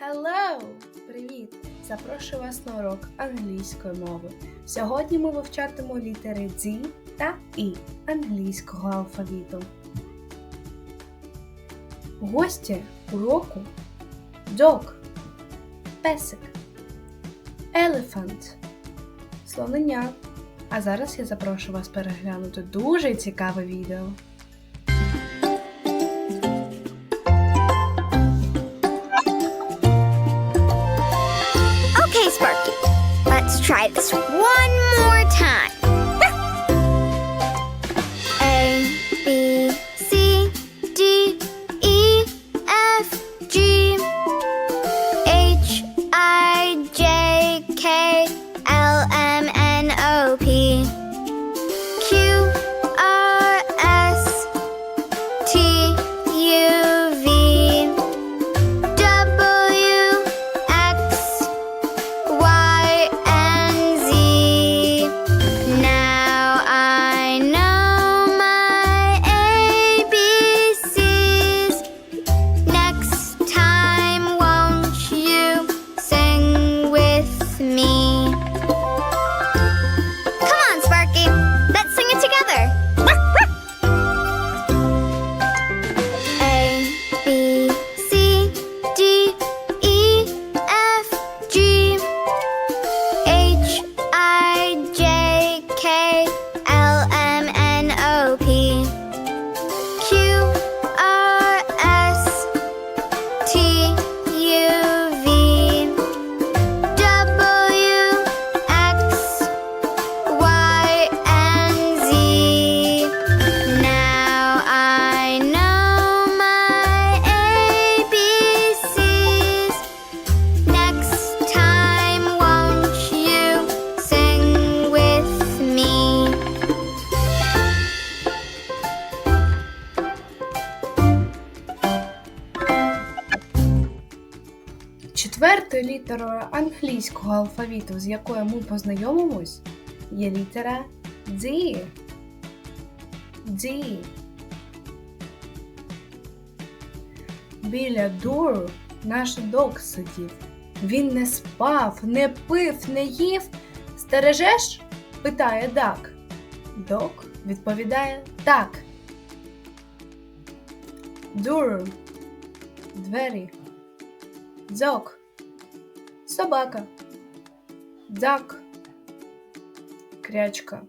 Hello! Привіт! Запрошую вас на урок англійської мови. Сьогодні ми вивчатимемо літери D та І англійського алфавіту. Гості уроку Dog Песик Elephant Слонення. А зараз я запрошую вас переглянути дуже цікаве відео. Let's try this one more time. A, B, C, D, E, F, G, Четвертою літерою англійського алфавіту, з якою ми познайомимось, є літера D. D. Біля дуру наш дог сидів. Він не спав, не пив, не їв. Стережеш? питає Дак. Дог відповідає так. Door. Двері. Дзок. Собака. Дак. Крячка.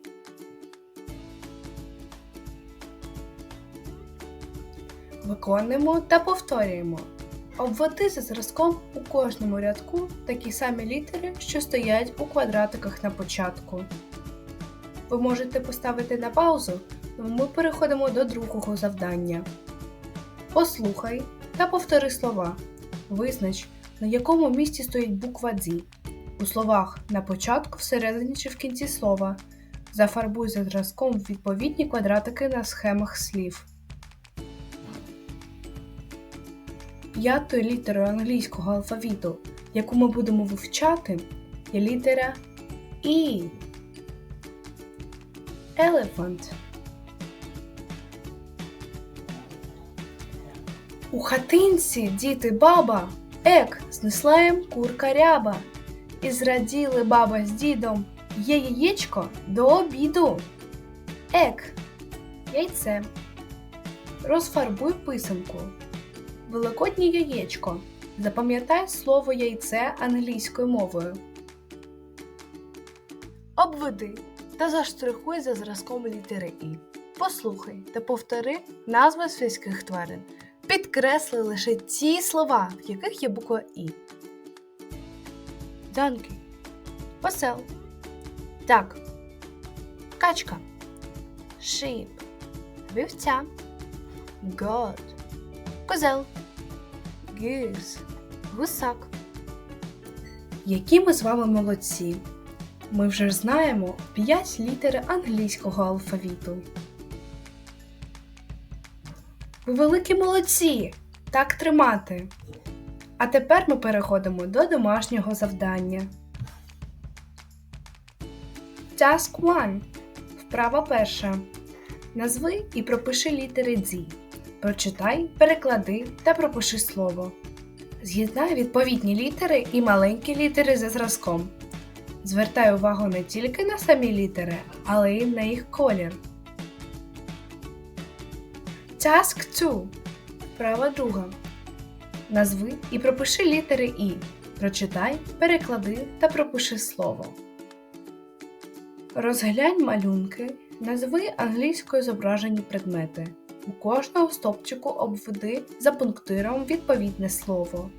Виконуємо та повторюємо. Обводи за зразком у кожному рядку такі самі літери, що стоять у квадратиках на початку. Ви можете поставити на паузу, тому ми переходимо до другого завдання. Послухай та повтори слова. Визнач, на якому місці стоїть буква «Д». У словах на початку, всередині чи в кінці слова. Зафарбуй за зразком відповідні квадратики на схемах слів. П'ятою літерою англійського алфавіту, яку ми будемо вивчати, є літера І. Elephant. У хатинці діти баба, ек, знесла їм курка ряба. І зраділи баба з дідом, є яєчко до обіду. Ек, яйце. Розфарбуй писанку. Великоднє яєчко. Запам'ятай слово яйце англійською мовою. Обведи та заштрихуй за зразком літери І. Послухай та повтори назви свійських тварин. Підкресли лише ті слова, в яких є буква І. Donkey Осел Так. Качка. Sheep Вівця. Goat Козел. Goose Гусак. Які ми з вами молодці! Ми вже знаємо 5 літер англійського алфавіту. Ви великі молодці! Так тримати! А тепер ми переходимо до домашнього завдання. Task 1. Вправа перша. Назви і пропиши літери D. Прочитай, переклади та пропиши слово. З'єднай відповідні літери і маленькі літери за зразком. Звертай увагу не тільки на самі літери, але й на їх колір. Task 2. Вправа друга. Назви і пропиши літери І. Прочитай, переклади та пропиши слово. Розглянь малюнки, назви англійською зображені предмети. У кожного стопчику обведи за пунктиром відповідне слово.